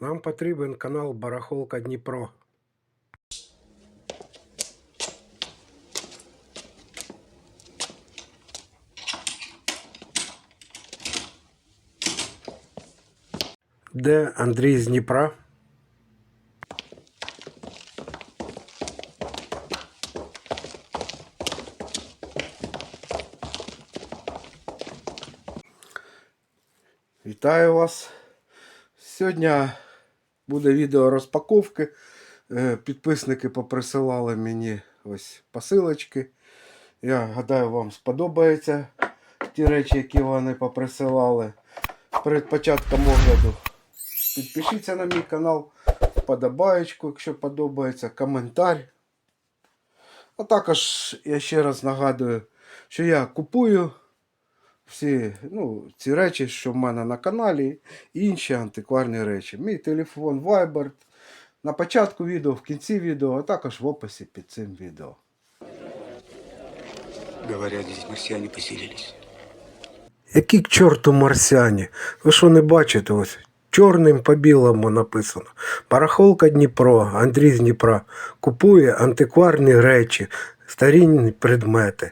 Нам потрібен канал Барахолка Дніпро. Де Андрій з Дніпра? Вітаю вас. Сьогодні Буде відео розпаковки. Е, Підписники поприсилали мені ось посилочки. Я гадаю, вам сподобаються ті речі, які вони поприсилали. Перед початком огляду підпишіться на мій канал, вподобаєчку, якщо подобається, коментар. А також я ще раз нагадую, що я купую всі ну, ці речі, що в мене на каналі, і інші антикварні речі. Мій телефон Viber на початку відео, в кінці відео, а також в описі під цим відео. Говорят, здесь марсиане поселились. Які к чорту марсіані? Ви що не бачите ось? Чорним по білому написано. Барахолка Дніпро, Андрій з Дніпра купує антикварні речі, старінні предмети.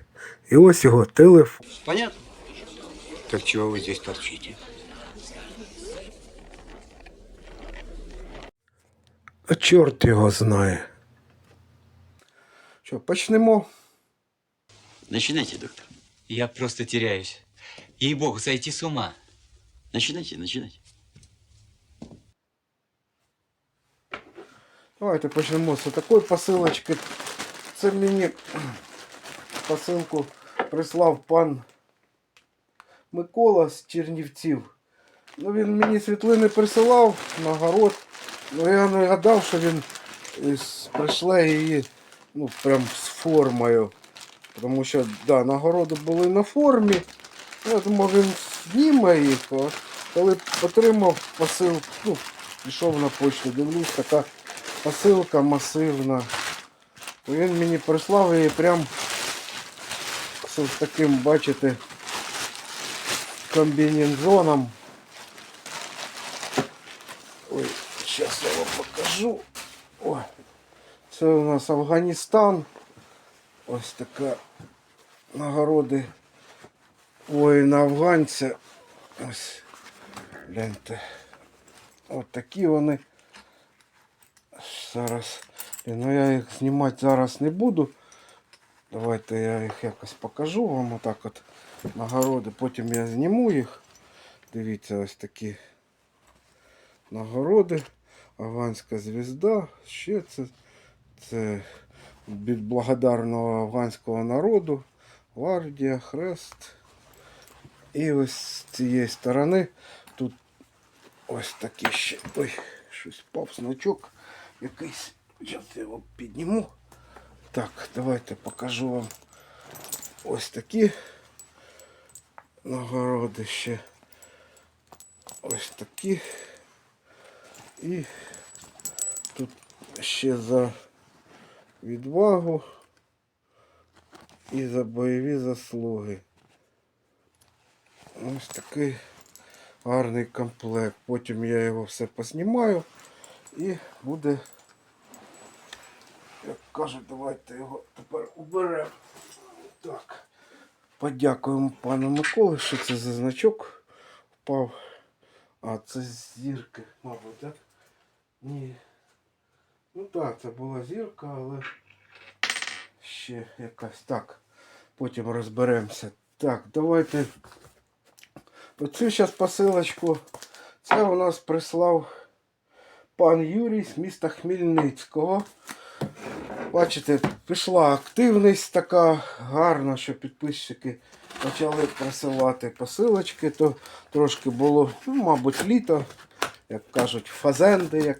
І ось його телефон. Понятно? Так чего вы здесь торчите? А чорт його знає. Що, почнемо? Начинайте, доктор. Я просто теряюсь. Ей-богу, сойти с ума. Начинайте, начинайте. Давайте почнемо з такої посилочки. Це мені посилку прислав пан Микола з Чернівців. Ну, він мені світлини присилав на город. Ну я не гадав, що він пришле її ну, прям з формою. Тому що да, нагороди були на формі. Я думав, він зніме їх. Коли отримав посил, ну, пішов на почту, дивлюсь, така посилка масивна. Він мені прислав її прям з таким, бачите, комбінезоном. Ой, зараз я вам покажу. Ой, це у нас Афганістан. Ось така нагороди воїна афганця. Ось, гляньте. Ось такі вони. Зараз. Ну я їх знімати зараз не буду. Давайте я їх якось покажу вам отак от нагороди. Потім я зніму їх. Дивіться, ось такі нагороди. Афганська звізда. Ще це, це від благодарного афганського народу. Гвардія, хрест. І ось з цієї сторони тут ось такі ще. Ой, щось впав значок якийсь. Зараз я його підніму. Так, давайте покажу вам ось такі нагороди ще. Ось такі. І тут ще за відвагу і за бойові заслуги. Ось такий гарний комплект. Потім я його все поснімаю і буде, як кажуть, давайте його тепер уберемо. Так. Подякуємо пану Миколі, що це за значок впав. А, це зірки, мабуть, так? Ні. Ну так, це була зірка, але ще якась. Так. Потім розберемося. Так, давайте. Оцю зараз посилочку. Це у нас прислав пан Юрій з міста Хмельницького. Бачите, пішла активність така гарна, що підписчики почали присилати посилочки, то трошки було, ну, мабуть, літо, як кажуть, фазенди, як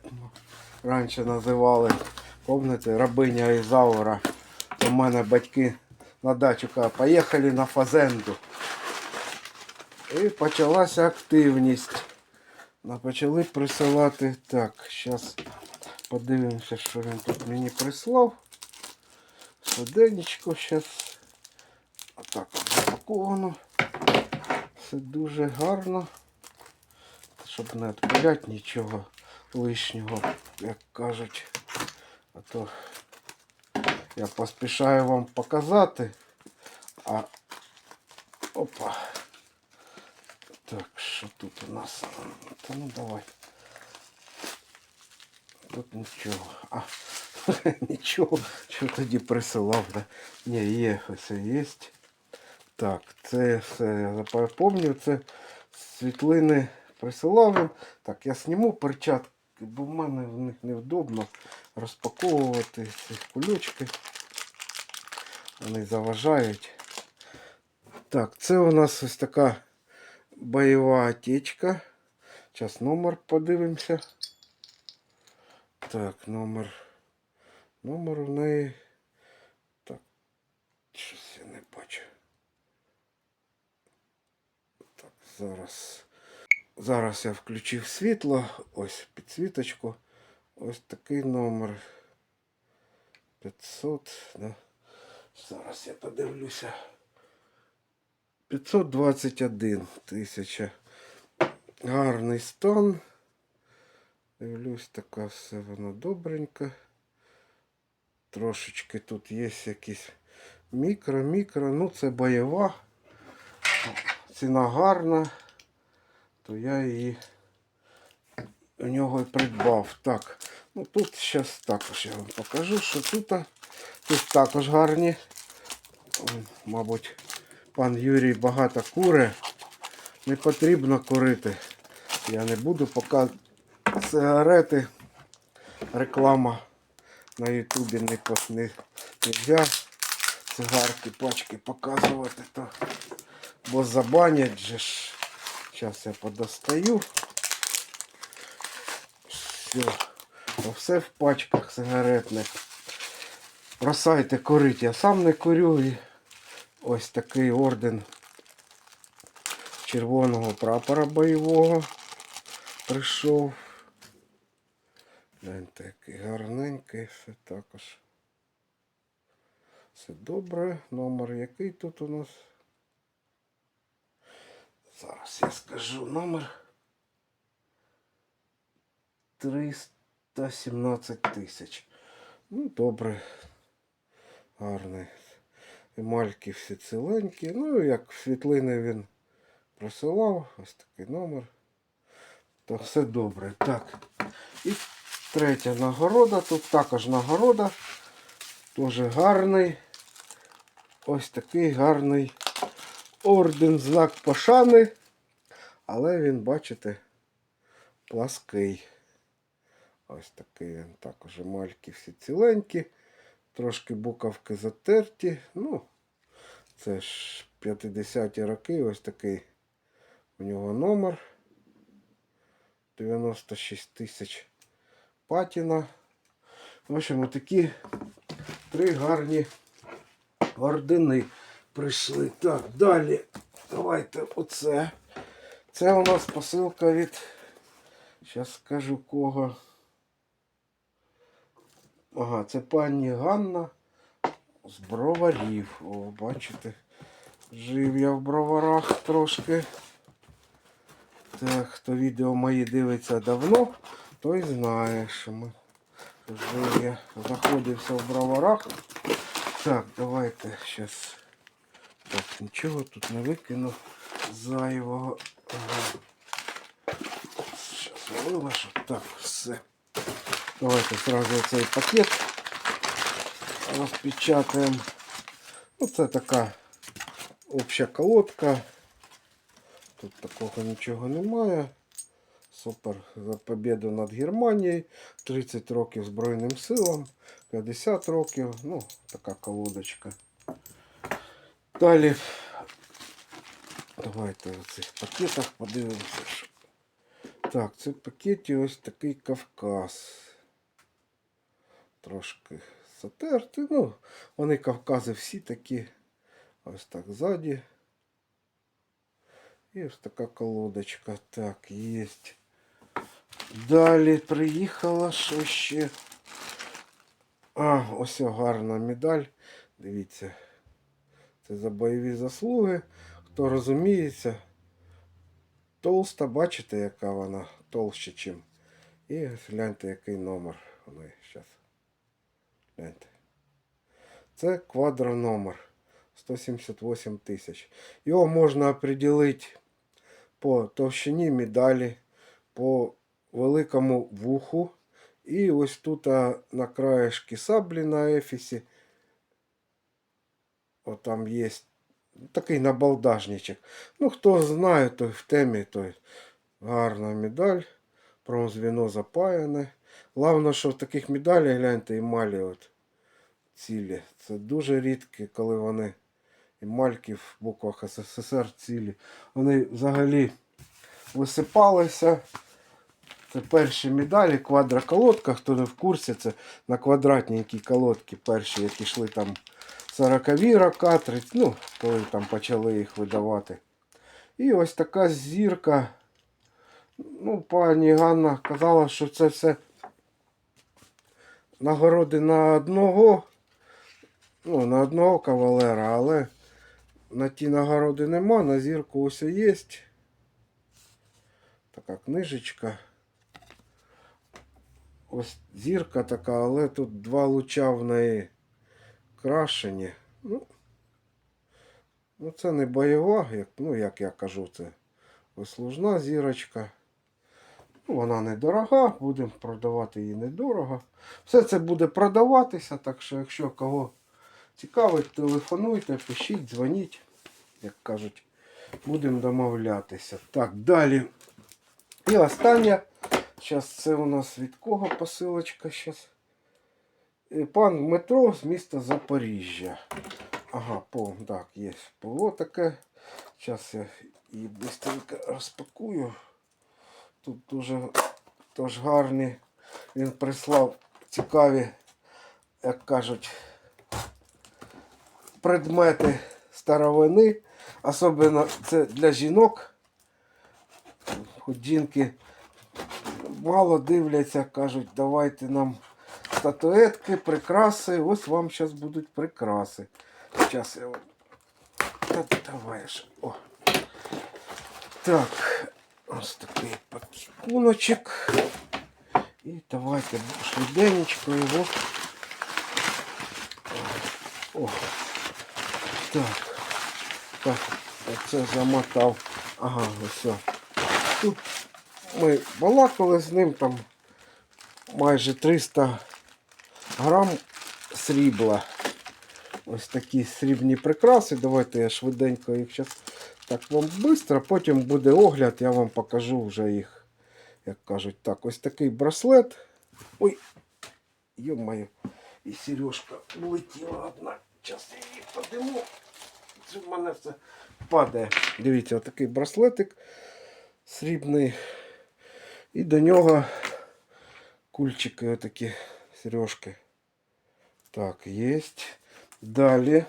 раніше називали. Помните, рабиня Ізаура. У мене батьки на дачу кажуть, поїхали на фазенду. І почалася активність. Почали присилати. Так, зараз подивимося, що він тут мені прислав. Швиденечко зараз. Отак от запаковано. Все дуже гарно. Щоб не відпиляти нічого. лишнього, як кажуть. А то я поспішаю вам показати. А опа. Так, що тут у нас? Та ну давай. Тут нічого. А, нічого. Що тоді присилав? Да? Ні, є, ось є. Так, це все я запам'ятаю. Це світлини присилав. Так, я зніму перчатки, бо в мене в них невдобно розпаковувати ці кульочки. Вони заважають. Так, це у нас ось така бойова отечка. Зараз номер подивимося. Так, номер. Номер у неї. Так. Щось я не бачу. Так, зараз. Зараз я включив світло. Ось підсвіточку. Ось такий номер. 500. Да. Зараз я подивлюся. 521 тисяча. Гарний стан. Дивлюсь, така все воно добренько. Трошечки тут є якісь мікро, мікро. Ну, це бойова. Ціна гарна. То я її у нього і придбав. Так, ну тут зараз також я вам покажу, що тут, тут також гарні. Мабуть, пан Юрій багато куре. Не потрібно курити. Я не буду поки сигарети. Реклама на Ютубі не, не, нельзя цигарки, пачки показувати, то, бо забанять же ж. Зараз я подостаю. Все. Все в пачках сигаретних. Бросайте курити. Я сам не курю і ось такий орден червоного прапора бойового прийшов. Який гарненький, все також. Все добре. Номер який тут у нас? Зараз я скажу номер. 317 тисяч. Ну, добре. Гарний. Емальки всі ціленькі. Ну, як світлини він присилав. Ось такий номер. То все добре. Так. І третя нагорода. Тут також нагорода. Теж гарний. Ось такий гарний орден, знак пошани. Але він, бачите, плаский. Ось такий він також мальки всі ціленькі. Трошки буковки затерті. Ну, це ж 50-ті роки. Ось такий у нього номер. 96 тисяч патіна. В общем, такі три гарні ордени прийшли. Так, далі. Давайте оце. Це у нас посилка від. Зараз скажу кого. Ага, це пані Ганна з броварів. О, бачите. Жив я в броварах трошки. Так, хто відео мої дивиться давно, той знає, що ми жив я знаходився в броварах. Так, давайте зараз. Так, нічого тут не викину зайвого. Зараз я вилажу. Так, все. Давайте сразу цей пакет розпечатаємо. Ну, це така обща колодка. Тут такого нічого немає. Супер за победу над Германією. 30 років Збройним силам, 50 років. Ну, така колодочка. Далі. Давайте в цих пакетах подивимося. Що... Так, це в пакеті ось такий Кавказ. Трошки затерти. Ну, вони Кавкази всі такі. Ось так ззаді. І ось така колодочка. Так, є. Далі приїхала що ще. А, ось гарна медаль. Дивіться. Це за бойові заслуги. Хто розуміється, толста, бачите, яка вона толще, чим І гляньте, який номер вони зараз. Гляньте. Це квадрономер 178 тисяч. Його можна определити по товщині медалі, по великому вуху. І ось тут на краєшки саблі на ефісі. От там є такий набалдажничок. Ну, хто знає, той в темі, той гарна медаль. Промзвіно запаяне. Головне, що в таких медалях, гляньте, емалі от цілі. Це дуже рідкі, коли вони емальки в буквах СССР цілі. Вони взагалі висипалися. Це перші медалі, квадроколодка, хто не в курсі, це на квадратненькій колодці перші, які йшли там 40-ві рока, 30, ну, коли там почали їх видавати. І ось така зірка. Ну, пані Ганна казала, що це все нагороди на одного, ну, на одного кавалера, але на ті нагороди нема, на зірку ось є. Така книжечка. Ось зірка така, але тут два луча в неї крашені. Ну, ну це не бойова, як, ну, як я кажу, це вислужна зірочка. Ну, вона недорога, будемо продавати її недорого. Все це буде продаватися, так що, якщо кого цікавить, телефонуйте, пишіть, дзвоніть, як кажуть, будемо домовлятися. Так, далі. І остання. Зараз це у нас від кого посилочка? Щас. Е, Пан Дмитро з міста Запоріжжя. Ага, по, так, є. Було таке. Зараз я її швидко розпакую. Тут дуже тож гарні. Він прислав цікаві, як кажуть, предмети старовини. Особливо це для жінок. Хоч жінки мало дивляться, кажуть, давайте нам статуетки, прикраси. Ось вам зараз будуть прикраси. Зараз я вам. Та. О. Так, ось такий пакуночок. І давайте швиденечко його. О. Так. Так, оце замотав. Ага, ось. Тут ми балакали з ним там майже 300 грам срібла. Ось такі срібні прикраси. Давайте я швиденько їх зараз так вам швидко, потім буде огляд, я вам покажу вже їх. Як кажуть, так, ось такий браслет. Ой, йо-моє, і сережка влетіла одна. Зараз я її подиму. Це в мене все падає. Дивіться, отакий браслетик срібний. І до нього кульчики отакі сережки. Так, є. Далі.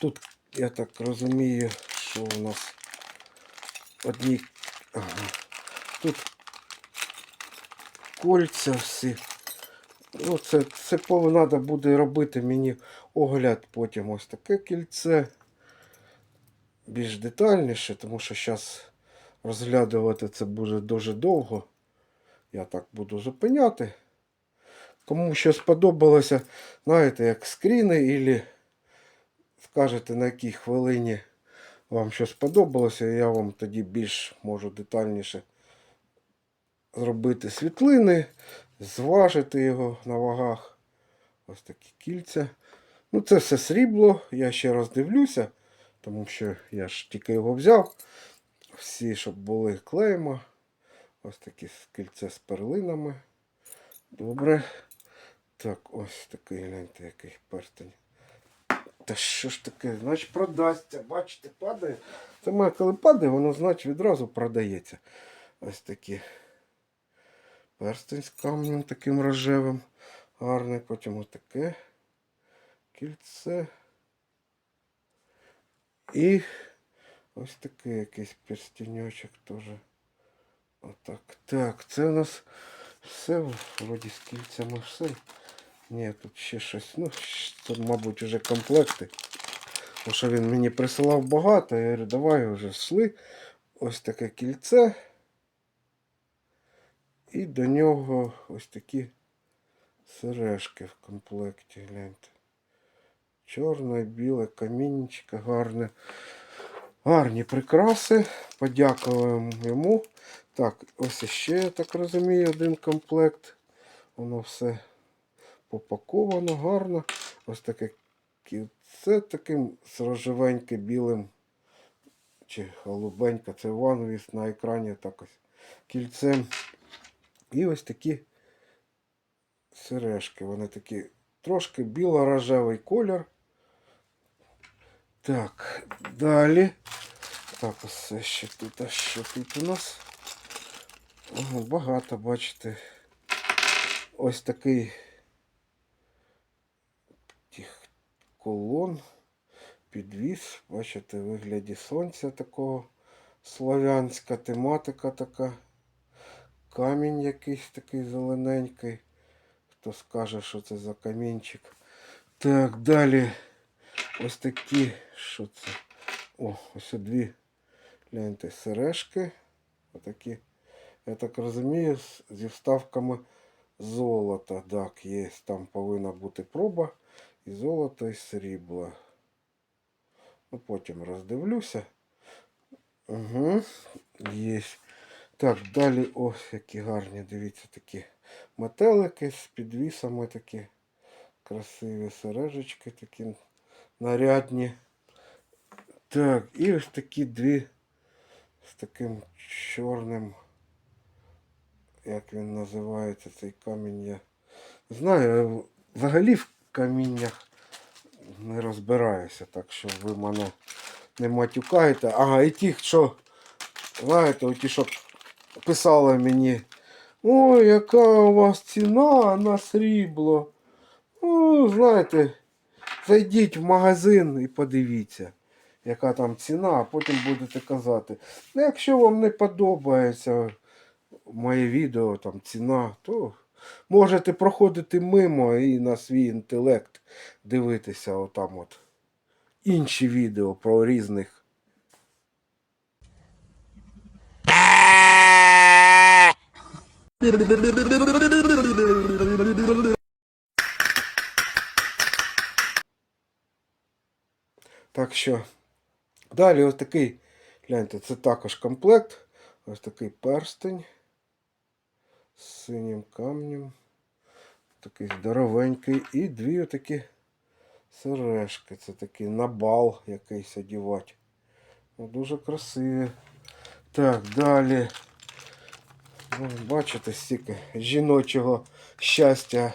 Тут, я так розумію, що у нас одні. Ага. Тут кольця всі. Ну, це, це треба буде робити мені огляд потім ось таке кільце. Більш детальніше, тому що зараз розглядувати це буде дуже довго. Я так буду зупиняти. Кому що сподобалося, знаєте, як скріни, і скажете на якій хвилині вам що сподобалося, я вам тоді більш можу детальніше зробити світлини, зважити його на вагах. Ось такі кільця. Ну, це все срібло. Я ще раз дивлюся, тому що я ж тільки його взяв. Всі, щоб були клейма. Ось такі кільце з перлинами. Добре. Так, ось такий, гляньте, який перстень. Та що ж таке? Значить продасться. Бачите, падає. Це моє, коли падає, воно значить відразу продається. Ось такі. Перстень з камнем таким рожевим. Гарний. Потім отаке. Кільце. І ось такий якийсь перстеньочок теж. Отак. Так, це у нас все вроді з кільцями все. Ні, тут ще щось. Ну, це, мабуть, вже комплекти. Тому що він мені присилав багато. Я говорю, давай вже шли. Ось таке кільце. І до нього ось такі сережки в комплекті. Гляньте. Чорне, біле, камінчика, гарне. Гарні прикраси. Подякуємо йому. Так, ось ще, я так розумію, один комплект. Воно все попаковано гарно. Ось таке кільце таким з рожевеньке білим чи голубенька. Це ванвіс на екрані так ось кільцем. І ось такі сережки. Вони такі трошки біло-рожевий колір. Так, далі. Так, ось ще тут. А що тут у нас? Ого, багато, бачите. Ось такий тих колон, підвіз, бачите, в вигляді сонця такого. Слов'янська тематика така. Камінь якийсь такий зелененький. Хто скаже, що це за камінчик. Так, далі. Ось такі, що це? О, ось дві гляньте, сережки. Отакі. Я так розумію, зі вставками золота. Так, є. Там повинна бути проба. І золото, і срібло. Ну, потім роздивлюся. Угу. Є. Так, далі ось які гарні, дивіться, такі метелики з підвісами такі красиві сережечки, такі нарядні. Так, і ось такі дві з таким чорним, як він називається, цей камінь я знаю. Взагалі в каміннях не розбираюся, так що ви мене не матюкаєте. Ага, і ті, що, знаєте, ті, що писали мені, ой, яка у вас ціна на срібло. Ну, знаєте, зайдіть в магазин і подивіться, яка там ціна, а потім будете казати. Ну, якщо вам не подобається моє відео, там ціна, то можете проходити мимо і на свій інтелект дивитися отам от інші відео про різних. Так що далі ось такий, гляньте, це також комплект. Ось такий перстень з синім камнем. Такий здоровенький. І дві отакі сережки. Це такий на бал якийсь одівати. Ну, дуже красиві. Так, далі. Ну, бачите, стільки жіночого щастя.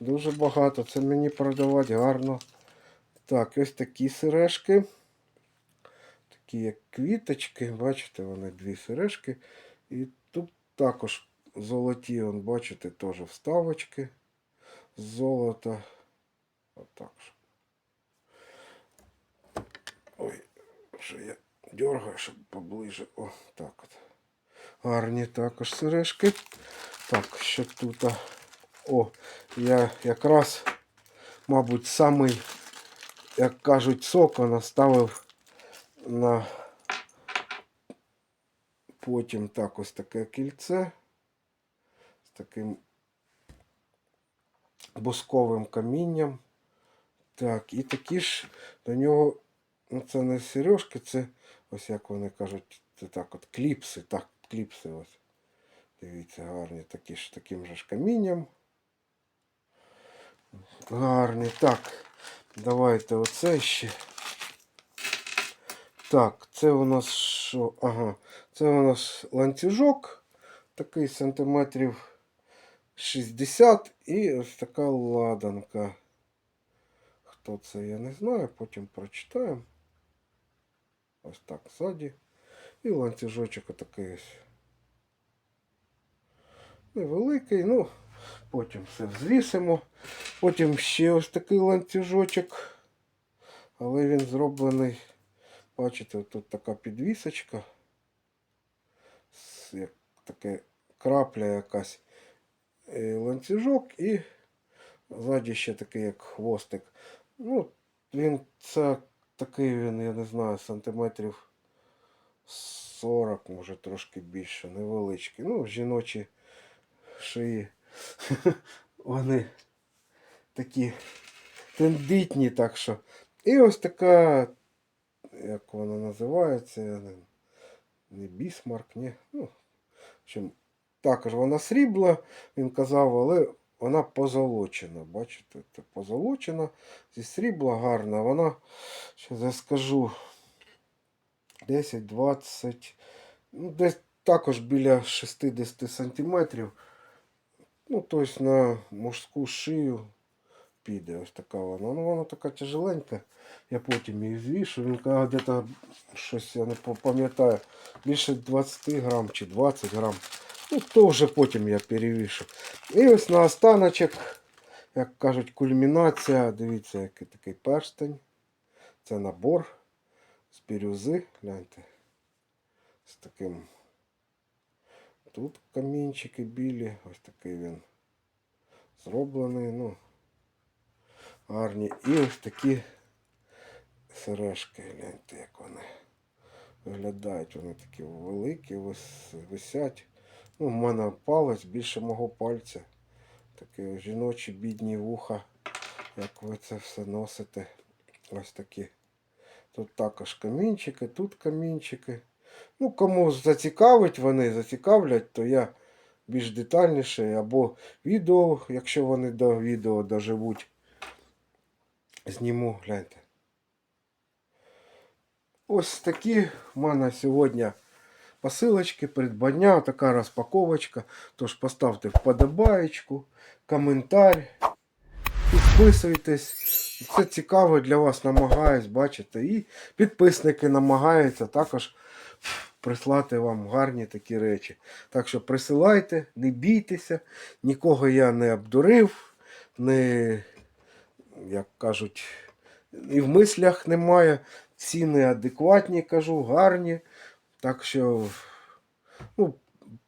Дуже багато. Це мені продавати гарно. Так, ось такі сережки. Такі як квіточки. Бачите, вони дві сережки. І тут також золоті, он, бачите, теж вставочки з золота. Отак. Ой, що я дергаю, щоб поближе. О, так от. Гарні також сережки. Так, що тут? О, я якраз, мабуть, самий, як кажуть, соко наставив на потім так ось таке кільце з таким бусковим камінням. Так, і такі ж до нього, ну це не сережки, це ось як вони кажуть, це так от кліпси, так, кліпси ось. Дивіться, гарні такі ж таким же ж камінням. Гарні. Так, давайте оце ще. Так, це у нас що? Ага, це у нас ланцюжок, такий сантиметрів 60 і ось така ладанка. Хто це, я не знаю, потім прочитаємо. Ось так ззаді. І ланцюжочок отакий ось. Невеликий, ну, потім все взвісимо. Потім ще ось такий ланцюжочок. Але він зроблений. Бачите, тут така підвісочка. Як таке крапля якась. Ланцюжок і ззаді ще такий як хвостик. Ну, він це такий він, я не знаю, сантиметрів 40, може трошки більше, невеличкий. Ну, жіночі шиї. Вони такі тендитні, так що. І ось така, як вона називається, не, не бісмарк, ні. Ну, в общем, також вона срібла, він казав, але вона позолочена. Бачите, це позолочена, зі срібла гарна. Вона, зараз я скажу, 10-20, ну, десь також біля 60 сантиметрів. Ну, тобто на мужську шию піде ось така вона. Ну, вона така тяжеленька. Я потім її звішу. Він каже, де-то щось, я не пам'ятаю, більше 20 грам чи 20 грам. Ну, то вже потім я перевішу. І ось на останочок, як кажуть, кульмінація. Дивіться, який такий перстень. Це набор з бірюзи. Гляньте. З таким. Тут камінчики білі. Ось такий він зроблений. Ну, гарні. І ось такі сережки. Гляньте, як вони виглядають. Вони такі великі, вис- висять. Ну, в мене палець більше мого пальця. Такі жіночі бідні вуха. Як ви це все носите. Ось такі. Тут також камінчики, тут камінчики. Ну, кому зацікавить вони, зацікавлять, то я більш детальніше або відео, якщо вони до відео доживуть, зніму, гляньте. Ось такі в мене сьогодні посилочки, придбання, така розпаковочка. Тож поставте вподобаєчку, коментар, підписуйтесь. Це цікаво для вас намагаюсь, бачите. І підписники намагаються також прислати вам гарні такі речі. Так що присилайте, не бійтеся, нікого я не обдурив, не, як кажуть, і в мислях немає. Ціни адекватні, кажу, гарні. Так що ну,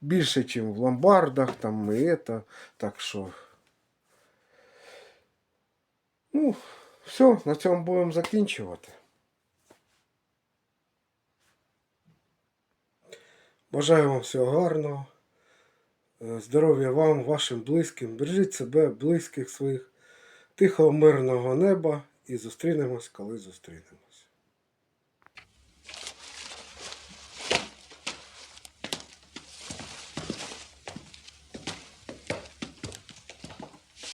більше, ніж в ломбардах, там і це. Так що. Ну, все, на цьому будемо закінчувати. Бажаю вам всього гарного. Е, Здоров'я вам, вашим близьким. Бережіть себе, близьких своїх, тихого, мирного неба і зустрінемось, коли зустрінемось.